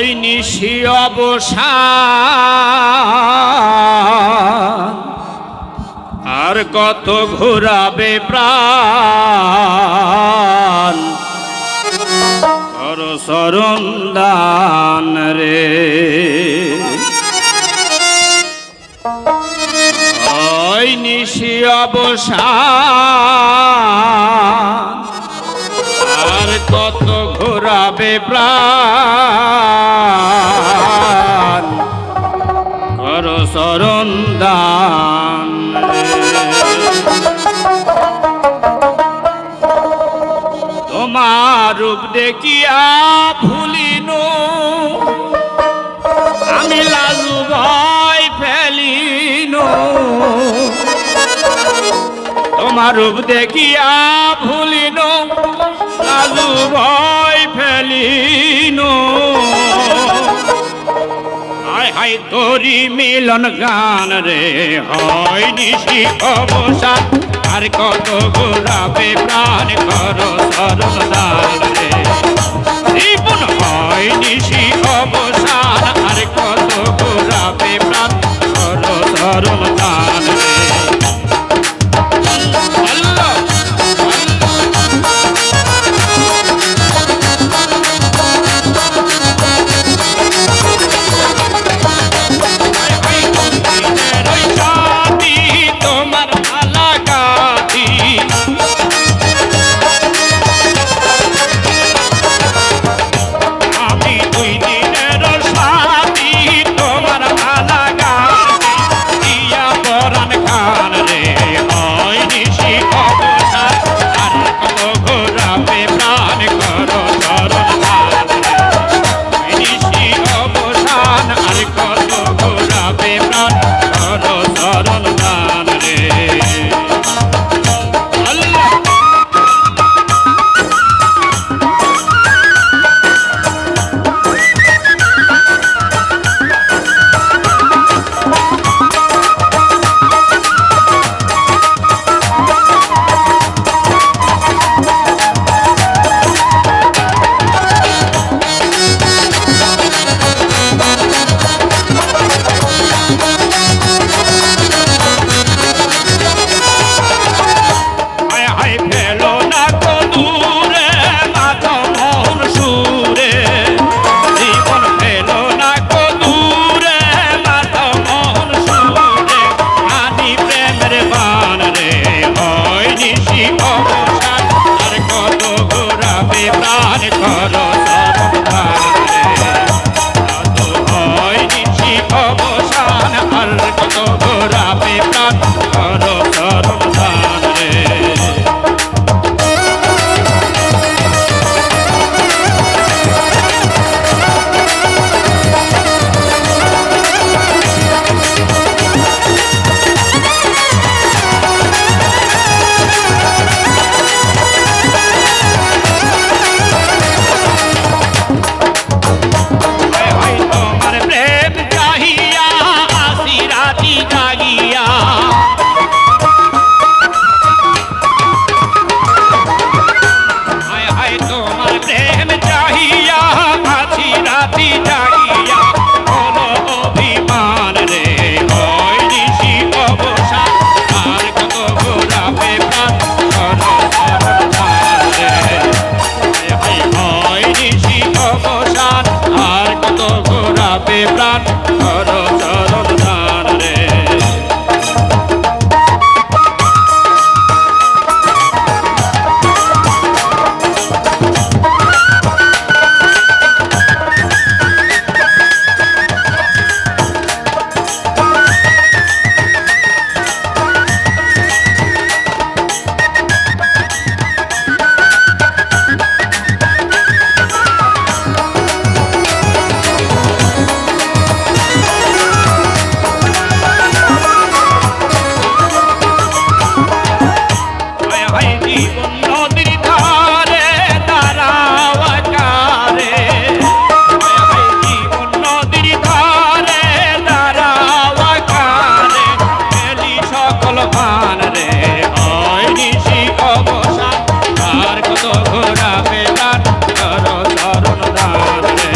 ওই নিশি অবসান। আর কত ঘোরাবে প্রাণ। কর সরন্দান রে। ওই নিশি অবসান। তত ঘোরাবে প্রাণ? কর শরণ দান। তোমার রূপ দেখিয়া ভুলিনু। আমি লাজু ভাই ফেলিনু। তোমার রূপ দেখিয়া ভুলিনু। ভয় ফেলিনো। হাই তোরি মিলন গান রে, হয় নিশি অবসান আর কত গোলাপে প্রাণ করো সরসা I'm not. মান রে। হয় নিশি অবসান, আর কত ঘোরাবে তার ধর ধরণ দান রে।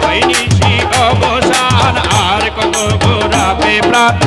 হয় নিশি অবসান, আর কত ঘোরাবে প্রাণ